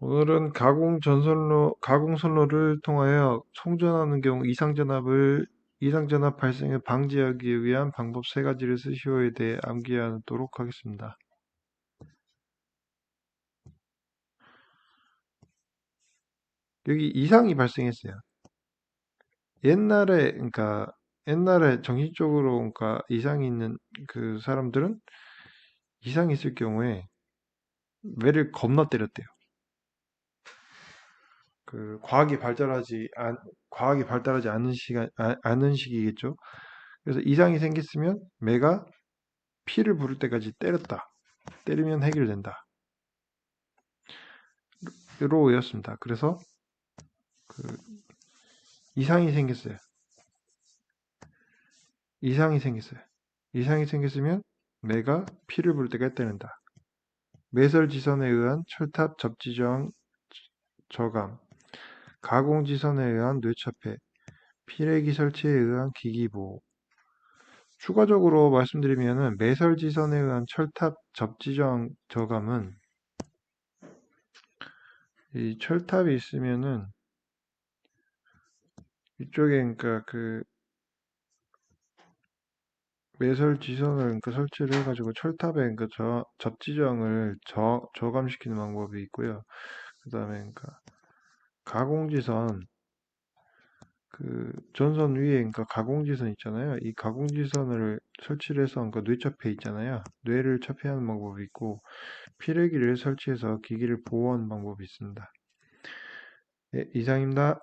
오늘은 가공 전선로, 가공 선로를 통하여 송전하는 경우 이상전압을 이상전압 발생을 방지하기 위한 방법 세 가지를 쓰시오에 대해 암기하도록 하겠습니다. 여기 이상이 발생했어요. 옛날에 그러니까 옛날에 정신적으로 그러니까 이상이 있는 그 사람들은 이상이 있을 경우에 매를 겁나 때렸대요. 그 과학이 발달하지 않, 과학이 발달하지 않은 시간 아, 않은 시기겠죠. 그래서 이상이 생겼으면 매가 피를 부를 때까지 때렸다. 때리면 해결된다. 로 외웠습니다. 그래서 그 이상이 생겼어요. 이상이 생겼어요. 이상이 생겼으면 매가 피를 부를 때까지 때린다. 매설지선에 의한 철탑 접지저항 저감 가공지선에 의한 뇌차폐, 피레기 설치에 의한 기기보호. 추가적으로 말씀드리면 매설지선에 의한 철탑 접지정 저감은 이 철탑이 있으면은 이쪽에 그러니까 그 매설 지선을 그러니까 설치를 해가지고 철탑에 그러니까 저, 접지정을 저, 저감시키는 방법이 있고요. 그 다음에 그러니까 가공지선 그 전선 위에 그러니까 가공지선 있잖아요. 이 가공지선을 설치를 해서 그러니까 뇌차폐 있잖아요. 뇌를 차폐하는 방법이 있고 피레기를 설치해서 기기를 보호하는 방법이 있습니다. 예, 이상입니다.